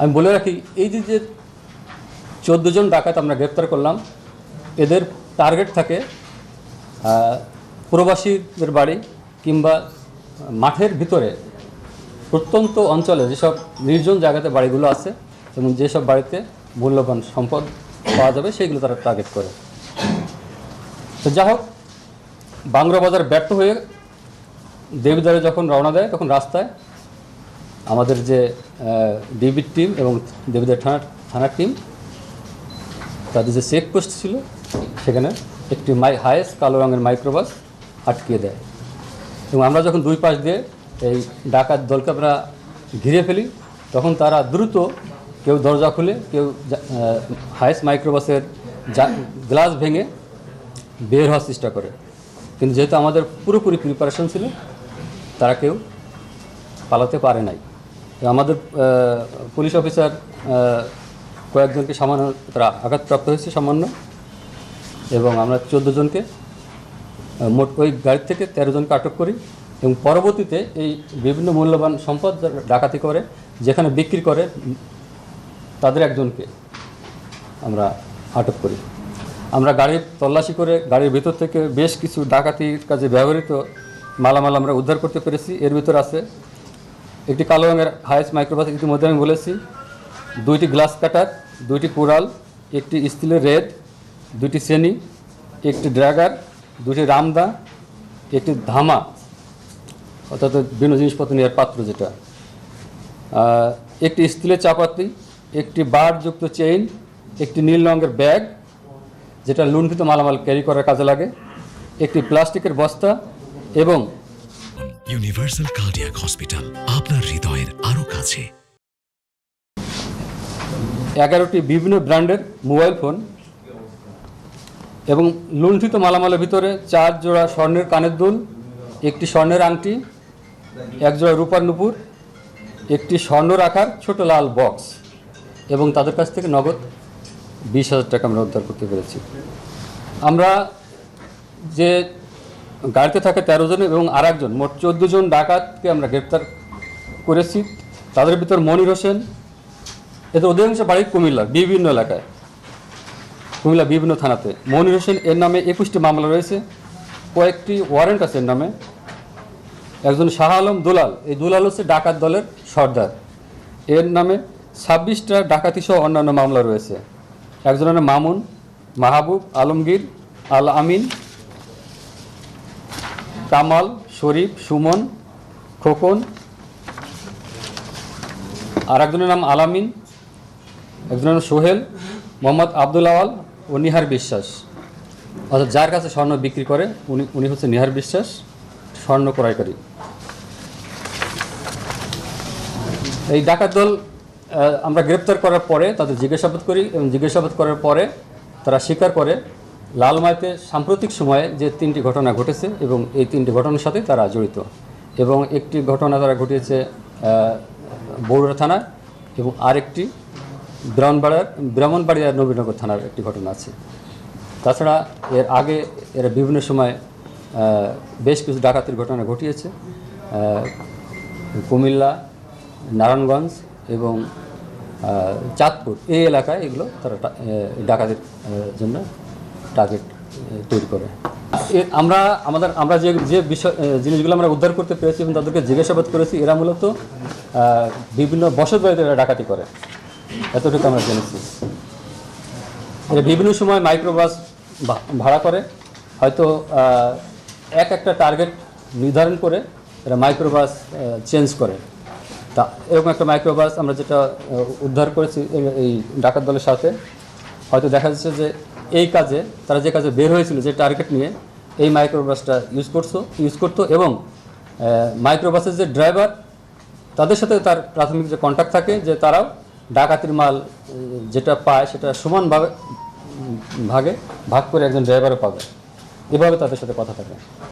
আমি বলে রাখি, এই যে চোদ্দ জন ডাকাত আমরা গ্রেপ্তার করলাম, এদের টার্গেট থাকে প্রবাসীদের বাড়ি কিংবা মাঠের ভিতরে প্রত্যন্ত অঞ্চলে যেসব নির্জন জায়গাতে বাড়িগুলো আছে এবং যেসব বাড়িতে মূল্যবান সম্পদ পাওয়া যাবে, সেইগুলো তারা টার্গেট করে। তো যা হোক, বাংলা বাজার ব্যর্থ হয়ে দেবদারে যখন রওনা দেয়, তখন রাস্তায় আমাদের যে ডিবির টিম এবং দেবদার থানার থানার টিম, তাদের যে চেকপোস্ট ছিল, সেখানে একটি মাই, হায়েস্ট কালো রঙের মাইক্রোবাস আটকিয়ে দেয়। এবং আমরা যখন দুই পাশ দিয়ে এই ডাকাত দলকে আমরা ঘিরে ফেলি, তখন তারা দ্রুত কেউ দরজা খুলে, কেউ হায়েস্ট মাইক্রোবাসের গ্লাস ভেঙে বের হওয়ার চেষ্টা করে। কিন্তু যেহেতু আমাদের পুরোপুরি প্রিপারেশন ছিল, তারা কেউ পালাতে পারে নাই। আমাদের পুলিশ অফিসার কয়েকজনকে সামান্য, তারা আঘাতপ্রাপ্ত হয়েছে সামান্য, এবং আমরা চোদ্দ জনকে মোট ওই গাড়ি থেকে তেরো জনকে আটক করি, এবং পরবর্তীতে এই বিভিন্ন মূল্যবান সম্পদ ডাকাতি করে, যেখানে বিক্রি করে, তাদের একজনকে আমরা আটক করি। আমরা গাড়ি তল্লাশি করে, গাড়ির ভিতর থেকে বেশ কিছু ডাকাতির কাজে ব্যবহৃত মালামাল আমরা উদ্ধার করতে পেরেছি। এর ভিতর আছে একটি কালো রঙের হায়েস্ট মাইক্রোবাস ইতিমধ্যে আমি বলেছি। দুইটি গ্লাস কাটার দুইটি কুড়াল, একটি স্টিলের রেড দুইটি শ্রেণি, একটি ড্রাগার দুটি রামদা একটি ধামা, অর্থাৎ বিভিন্ন জিনিসপত্র নেওয়ার পাত্র যেটা। একটি স্টিলের চাপাতি, একটি বারযুক্ত চেইন একটি নীল রঙের ব্যাগ যেটা লুণ্ঠিত মালামাল ক্যারি করার কাজে লাগে, একটি প্লাস্টিকের বস্তা এবং ইউনিভার্সাল কার্ডিয়াক হসপিটাল আপনার হৃদয়ের আরও কাছে। এগারোটি বিভিন্ন ব্র্যান্ডের মোবাইল ফোন এবং লুণ্ঠিত মালামালের ভিতরে চার জোড়া স্বর্ণের কানের দুল, একটি স্বর্ণের আংটি, এক জোড়া রূপার নুপুর, একটি স্বর্ণ রাখার ছোট লাল বক্স এবং তাদের কাছ থেকে নগদ বিশ হাজার টাকা আমরা উদ্ধার করতে পেরেছি। আমরা যে গাড়িতে থাকে তেরো জন এবং আর একজন মোট চোদ্দ জন ডাকাতকে আমরা গ্রেপ্তার করেছি। তাদের ভিতর মনির হোসেন এদের অধিকাংশ বাড়ি কুমিল্লা, বিভিন্ন এলাকায়। কুমিল্লা বিভিন্ন থানাতে। মনির হোসেন এর নামে একুশটি মামলা রয়েছে। কয়েকটি ওয়ারেন্ট আছে এর নামে। একজন শাহ আলম দুলাল। এই দুলাল হচ্ছে ডাকাত দলের সর্দার। এর নামে ছাব্বিশটা ডাকাতি সহ অন্যান্য মামলা রয়েছে। একজনের মামুন, মাহবুব, আলমগীর, আল আমিন কামাল, শরীফ, সুমন, খোকন। আর একজনের নাম আলামিন, একজনের নাম সোহেল, মোহাম্মদ আব্দুল আওয়াল ও নিহার বিশ্বাস। অর্থাৎ যার কাছে স্বর্ণ বিক্রি করে, উনি উনি হচ্ছে নিহার বিশ্বাস, স্বর্ণ ক্রয়কারী। এই ডাকাত দল আমরা গ্রেপ্তার করার পরে তাদের জিজ্ঞাসাবাদ করি এবং জিজ্ঞাসাবাদ করার পরে তারা স্বীকার করে লালমাইতে সাম্প্রতিক সময়ে যে তিনটি ঘটনা ঘটেছে এবং এই তিনটি ঘটনার সাথে তারা জড়িত এবং একটি ঘটনা তারা ঘটিয়েছে বগুড়া থানার এবং আরেকটি ব্রাহ্মণবাড়ার ব্রাহ্মণবাড়িয়া নবীনগর থানার একটি ঘটনা আছে। তাছাড়া এর আগে এরা বিভিন্ন সময় বেশ কিছু ডাকাতির ঘটনা ঘটিয়েছে কুমিল্লা, নারায়ণগঞ্জ এবং চাঁদপুর। এই এলাকায় এগুলো তারা ডাকাতির জন্য টার্গেট তৈরি করে। আমরা, আমাদের, আমরা যে যে বিষয় জিনিসগুলো আমরা উদ্ধার করতে পেরেছি এবং তাদেরকে জিজ্ঞাসাবাদ করেছি, এরা মূলত বিভিন্ন বসত বাড়িতে এরা ডাকাতি করে। এতটুকু আমরা জেনেছি। এরা বিভিন্ন সময় মাইক্রোবাস ভাড়া করে। হয়তো এক একটা টার্গেট নির্ধারণ করে এরা মাইক্রোবাস চেঞ্জ করে। তা, এরকম একটা মাইক্রোবাস আমরা যেটা উদ্ধার করেছি এই ডাকাত দলের সাথে। হয়তো দেখা যাচ্ছে যে এই কাজে, তারা যে কাজে বের হয়েছিল, যে টার্গেট নিয়ে এই মাইক্রোবাসটা ইউজ করছ ইউজ করতো এবং মাইক্রোবাসের যে ড্রাইভার তাদের সাথে তার প্রাথমিক যে কন্ট্যাক্ট থাকে, যে তারাও ডাকাতির মাল, যেটা পায়, সেটা সমানভাবে ভাগে, ভাগ করে একজন ড্রাইভারও পাবে। এভাবে তাদের সাথে কথা থাকে।